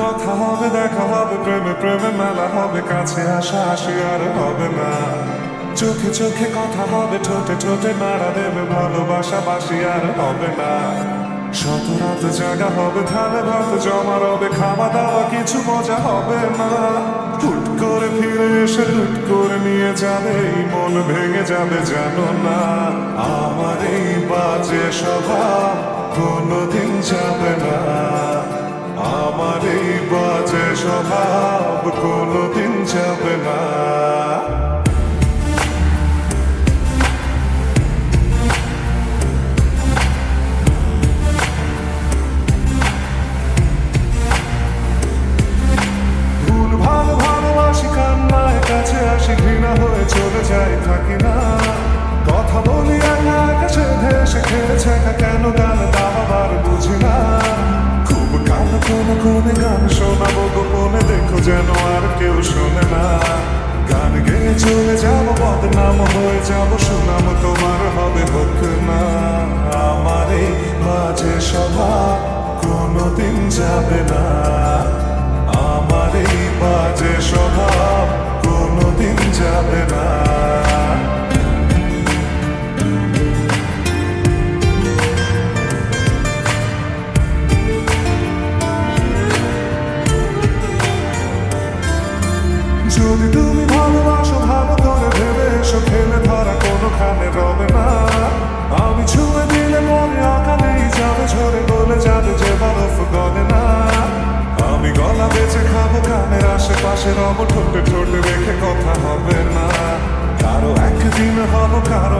কথা হবে, দেখা হবে, প্রেমে প্রেমে মেলা হবে, কাছে আসা আসি আর হবে না। চোখে চোখে কথা হবে, ঠোঁটে ঠোঁটে নাড়া দেবে, ভালোবাসা বাসি আর হবে না। শত রাত জায়গা হবে, ধানে ভাত জমা রবে, খাওয়া দাওয়া কিছু মজা হবে না। হুট করে ফিরে এসে লুট করে নিয়ে যাবে মন ভেঙে যাবে, জানো না। আমার এই বাজে স্বভাব কোনোদিন যাবে স্বভাব কোনোদিন যাবে না। কাছে আসি, ঘৃণা হয়ে চলে যাই, থাকি না। কথা বলি কাছে ভেসে কেন গান দাবার বুঝি না। খুব কান কোনে কোনে যেন আর কেউ শোনে না। গান গেয়ে চলে যাব, বদনাম হয়ে যাব, সুনাম তোমার হবে হোক না। যদি তুমি ভালোবাসো, ভালো করে ভেবে এসো, খেলে ধরা কোনোখানে রবে না। আমি ছুঁয়ে দিলে মনে আকালেই যাবে ঝরে গলে যাবে যে বরফ গলে না। আমি গলা বেঁচে খাব, কানের আশেপাশে রব, ঠোঁটে ঠোঁটে রেখে কথা হবে না। কারও একদিন হব, কারও